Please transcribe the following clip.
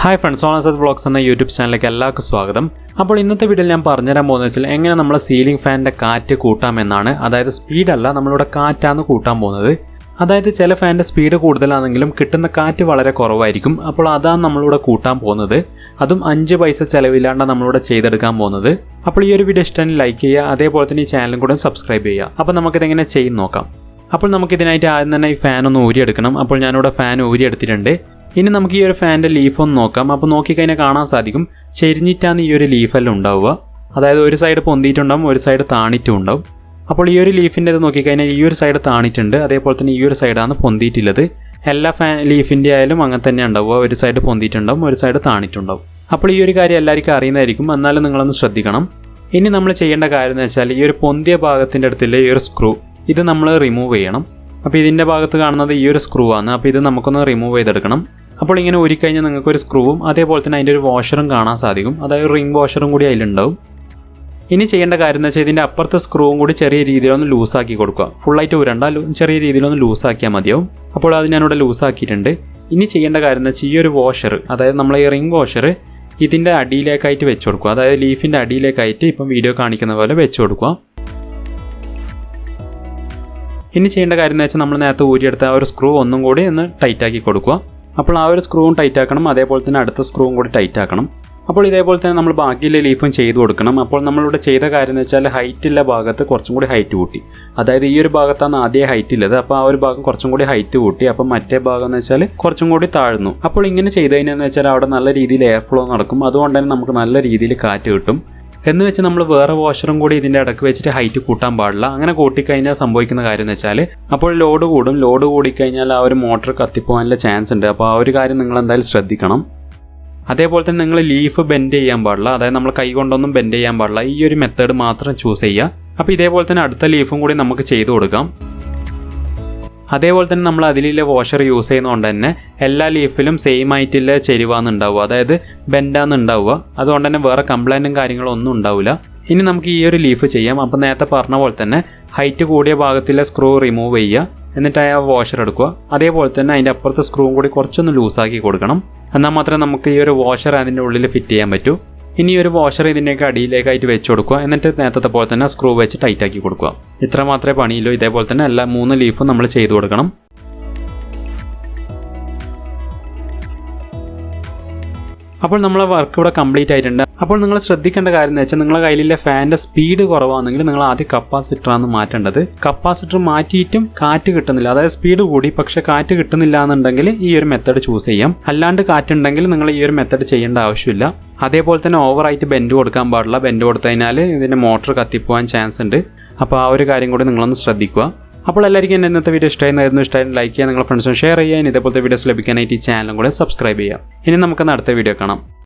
Hi friends ഓണസത് vlogs എന്ന YouTube ചാനലിലേക്ക് എല്ലാവർക്കും സ്വാഗതം. അപ്പോൾ ഇന്നത്തെ വീഡിയോയിൽ ഞാൻ പറഞ്ഞുതരാൻ പോകുന്നത് വെച്ചാൽ എങ്ങനെ നമ്മൾ സീലിംഗ് ഫാനിന്റെ കാറ്റ് കൂട്ടാമെന്നാണ് അതായത് സ്പീഡല്ല നമ്മളിവിടെ കാറ്റാണ് കൂട്ടാൻ പോകുന്നത്. അതായത് ചില ഫാനിന്റെ സ്പീഡ് കൂടുതലാണെങ്കിലും കിട്ടുന്ന കാറ്റ് വളരെ കുറവായിരിക്കും. അപ്പോൾ അതാണ് നമ്മളിവിടെ കൂട്ടാൻ പോകുന്നത്. അതും അഞ്ച് പൈസ ചിലവില്ലാണ്ട് നമ്മളിവിടെ ചെയ്തെടുക്കാൻ പോകുന്നത്. അപ്പോൾ ഈ ഒരു വീഡിയോ ഇഷ്ടം ലൈക്ക് ചെയ്യുക. അതേപോലെ തന്നെ ഈ ചാനലും കൂടെ സബ്സ്ക്രൈബ് ചെയ്യുക. അപ്പോൾ നമുക്കിതെങ്ങനെ ചെയ്യും നോക്കാം. അപ്പോൾ നമുക്ക് ഇതിനായിട്ട് ആദ്യം തന്നെ ഈ ഫാൻ ഒന്ന് ഊരിയെടുക്കണം. അപ്പോൾ ഞാനിവിടെ ഫാൻ ഊരിയെടുത്തിട്ടുണ്ട്. ഇനി നമുക്ക് ഈ ഒരു ഫാനിന്റെ ലീഫ് ഒന്ന് നോക്കാം. അപ്പോൾ നോക്കിക്കഴിഞ്ഞാൽ കാണാൻ സാധിക്കും. ചെരിഞ്ഞിട്ടാണ് ഈ ഒരു ലീഫെല്ലാം ഉണ്ടാവുക. അതായത് ഒരു സൈഡ് പൊന്തിയിട്ടുണ്ടാവും ഒരു സൈഡ് താണിറ്റും ഉണ്ടാവും. അപ്പോൾ ഈ ഒരു ലീഫിന്റെ ഇത് നോക്കിക്കഴിഞ്ഞാൽ ഈ ഒരു സൈഡ് താണിട്ടുണ്ട്. അതേപോലെ തന്നെ ഈ ഒരു സൈഡാണ് പൊന്തിയിട്ടുള്ളത്. എല്ലാ ഫാൻ ലീഫിന്റെ ആയാലും അങ്ങനെ തന്നെ ഉണ്ടാവുക. ഒരു സൈഡ് പൊന്തിയിട്ടുണ്ടാവും ഒരു സൈഡ് താണിട്ടുണ്ടാവും. അപ്പോൾ ഈ ഒരു കാര്യം എല്ലാവർക്കും അറിയുന്നതായിരിക്കും. എന്നാലും നിങ്ങളൊന്ന് ശ്രദ്ധിക്കണം. ഇനി നമ്മൾ ചെയ്യേണ്ട കാര്യം എന്ന് വെച്ചാൽ ഈ ഒരു പൊന്തിയ ഭാഗത്തിന്റെ അടുത്തുള്ള ഈ ഒരു സ്ക്രൂ ഇത് നമ്മൾ റിമൂവ് ചെയ്യണം. അപ്പോൾ ഇതിന്റെ ഭാഗത്ത് കാണുന്നത് ഈ ഒരു സ്ക്രൂ ആണ്. അപ്പോൾ ഇത് നമുക്കൊന്ന് റിമൂവ് ചെയ്തെടുക്കണം. അപ്പോൾ ഇങ്ങനെ ഊരിക്കഴിഞ്ഞാൽ നിങ്ങൾക്ക് ഒരു സ്ക്രൂവും അതേപോലെ തന്നെ അതിന്റെ ഒരു വാഷറും കാണാൻ സാധിക്കും. അതായത് റിംഗ് വാഷറും കൂടി അതിലുണ്ടാവും. ഇനി ചെയ്യേണ്ട കാര്യം എന്ന് വെച്ചാൽ ഇതിന്റെ അപ്പുറത്തെ സ്ക്രൂവും കൂടി ചെറിയ രീതിയിലൊന്ന് ലൂസാക്കി കൊടുക്കുക. ഫുള്ളായിട്ട് ഉരണ്ട ചെറിയ രീതിയിലൊന്ന് ലൂസാക്കിയാൽ മതിയാവും. അപ്പോൾ അത് ഞാനിവിടെ ലൂസാക്കിയിട്ടുണ്ട് ഇനി ചെയ്യേണ്ട കാര്യം എന്ന് വെച്ചാൽ ഈ ഒരു വാഷർ അതായത് നമ്മൾ ഈ റിംഗ് വാഷർ ഇതിന്റെ അടിയിലേക്കായിട്ട് വെച്ച് കൊടുക്കുക. അതായത് ലീഫിന്റെ അടിയിലേക്കായിട്ട് ഇപ്പം വീഡിയോ കാണിക്കുന്ന പോലെ വെച്ച് കൊടുക്കുക. ഇനി ചെയ്യേണ്ട കാര്യം എന്ന് വെച്ചാൽ നമ്മൾ നേരത്തെ ഊരിയെടുത്ത ആ ഒരു സ്ക്രൂ ഒന്നും കൂടി ഒന്ന് ടൈറ്റ് ആക്കി കൊടുക്കുക. അപ്പോൾ ആ ഒരു സ്ക്രൂവും ടൈറ്റ് ആക്കണം അതേപോലെ തന്നെ അടുത്ത സ്ക്രൂവും കൂടി ടൈറ്റ് ആക്കണം അപ്പോൾ ഇതേപോലെ തന്നെ നമ്മൾ ബാക്കിയുള്ള ലീഫും ചെയ്തു കൊടുക്കണം. അപ്പോൾ നമ്മളിവിടെ ചെയ്ത കാര്യം എന്ന് വെച്ചാൽ ഹൈറ്റുള്ള ഭാഗത്ത് കുറച്ചും കൂടി ഹൈറ്റ് കൂട്ടി. അതായത് ഈ ഒരു ഭാഗത്താണ് ആദ്യം ഹൈറ്റ് ഉള്ളത് അപ്പോൾ ആ ഒരു ഭാഗം കുറച്ചും കൂടി ഹൈറ്റ് കൂട്ടി. അപ്പോൾ മറ്റേ ഭാഗം എന്ന് വെച്ചാൽ കുറച്ചും കൂടി താഴ്ന്നു. അപ്പോൾ ഇങ്ങനെ ചെയ്ത് കഴിഞ്ഞാൽ വെച്ചാൽ അവിടെ നല്ല രീതിയിൽ എയർ ഫ്ലോ നടക്കും. അതുകൊണ്ട് തന്നെ നമുക്ക് നല്ല രീതിയിൽ കാറ്റ് കിട്ടും. എന്ന് വെച്ച് നമ്മൾ വേറെ വാഷറും കൂടി ഇതിന്റെ ഇടയ്ക്ക് വെച്ചിട്ട് ഹൈറ്റ് കൂട്ടാൻ പാടില്ല. അങ്ങനെ കൂട്ടിക്കഴിഞ്ഞാൽ സംഭവിക്കുന്ന കാര്യം എന്ന് വെച്ചാൽ അപ്പോൾ ലോഡ് കൂടും. ലോഡ് കൂടിക്കഴിഞ്ഞാൽ ആ ഒരു മോട്ടർ കത്തിപ്പോകാനുള്ള ചാൻസ് ഉണ്ട്. അപ്പോൾ ആ ഒരു കാര്യം നിങ്ങൾ എന്തായാലും ശ്രദ്ധിക്കണം. അതേപോലെ തന്നെ നിങ്ങൾ ലീഫ് ബെൻഡ് ചെയ്യാൻ പാടില്ല. അതായത് നമ്മൾ കൈ കൊണ്ടൊന്നും ബെൻഡ് ചെയ്യാൻ പാടില്ല. ഈ ഒരു മെത്തേഡ് മാത്രം ചൂസ് ചെയ്യുക. അപ്പോൾ ഇതേപോലെ തന്നെ അടുത്ത ലീഫും കൂടി നമുക്ക് ചെയ്തു കൊടുക്കാം. അതേപോലെ തന്നെ നമ്മൾ അതിലുള്ള വാഷർ യൂസ് ചെയ്യുന്നതുകൊണ്ട് തന്നെ എല്ലാ ലീഫിലും സെയിം ആയിട്ടുള്ള ചെരിവാന്ന് ഉണ്ടാവുക. അതായത് ബെൻഡാന്ന് ഉണ്ടാവുക. അതുകൊണ്ട് തന്നെ വേറെ കംപ്ലൈന്റും കാര്യങ്ങളും ഒന്നും ഉണ്ടാവില്ല. ഇനി നമുക്ക് ഈ ഒരു ലീഫ് ചെയ്യാം. അപ്പോൾ നേരത്തെ പറഞ്ഞ പോലെ തന്നെ ഹൈറ്റ് കൂടിയ ഭാഗത്തിലെ സ്ക്രൂ റിമൂവ് ചെയ്യുക. എന്നിട്ട് ആ വാഷർ എടുക്കുക. അതേപോലെ തന്നെ അതിന്റെ അപ്പുറത്തെ സ്ക്രൂവും കൂടി കുറച്ചൊന്ന് ലൂസാക്കി കൊടുക്കണം. എന്നാൽ മാത്രമേ നമുക്ക് ഈ ഒരു വാഷർ അതിന്റെ ഉള്ളിൽ ഫിറ്റ് ചെയ്യാൻ പറ്റൂ. ഇനി ഒരു വാഷർ ഇതിന്റെയൊക്കെ അടിയിലേക്കായിട്ട് വെച്ച് കൊടുക്കുക. എന്നിട്ട് നേരത്തെ പോലെ തന്നെ സ്ക്രൂ വെച്ച് ടൈറ്റ് ആക്കി കൊടുക്കുക. ഇത്ര മാത്രമേ പണിയുള്ളൂ. ഇതേപോലെ തന്നെ എല്ലാ മൂന്ന് ലീഫും നമ്മൾ ചെയ്തു കൊടുക്കണം. അപ്പോൾ നമ്മളെ വർക്ക് ഇവിടെ കംപ്ലീറ്റ് ആയിട്ടുണ്ട്. അപ്പോൾ നിങ്ങൾ ശ്രദ്ധിക്കേണ്ട കാര്യം എന്ന് വെച്ചാൽ നിങ്ങളുടെ കയ്യിലുള്ള ഫാനിന്റെ സ്പീഡ് കുറവാണെങ്കിൽ നിങ്ങൾ ആദ്യം കപ്പാസിറ്ററാണ് മാറ്റേണ്ടത്. കപ്പാസിറ്റർ മാറ്റിയിട്ടും കാറ്റ് കിട്ടുന്നില്ല. അതായത് സ്പീഡ് കൂടി പക്ഷെ കാറ്റ് കിട്ടുന്നില്ല എന്നുണ്ടെങ്കിൽ ഈ ഒരു മെത്തേഡ് ചൂസ് ചെയ്യാം. അല്ലാണ്ട് കാറ്റുണ്ടെങ്കിൽ നിങ്ങൾ ഈ ഒരു മെത്തേഡ് ചെയ്യേണ്ട ആവശ്യമില്ല. അതേപോലെ തന്നെ ഓവറായിട്ട് ബെൻഡ് കൊടുക്കാൻ പാടില്ല. ബെൻഡ് കൊടുത്തു കഴിഞ്ഞാൽ ഇതിന്റെ മോട്ടോർ കത്തിപ്പോവാൻ ചാൻസ് ഉണ്ട്. അപ്പോൾ ആ ഒരു കാര്യം കൂടി നിങ്ങളൊന്ന് ശ്രദ്ധിക്കുക. അപ്പോൾ എല്ലാവർക്കും എന്റെ ഇന്നത്തെ വീഡിയോ ഇഷ്ടമായിരുന്നു ഇഷ്ടമായിരുന്നു ലൈക്ക് ചെയ്യുക നിങ്ങളുടെ ഫ്രണ്ട്സും ഷെയർ ചെയ്യുക. ഇനി ഇതേപോലത്തെ വീഡിയോസ് ലഭിക്കാനായിട്ട് ഈ ചാനലും കൂടെ സബ്സ്ക്രൈബ് ചെയ്യുക. ഇനി നമുക്ക് അടുത്ത വീഡിയോ കാണാം.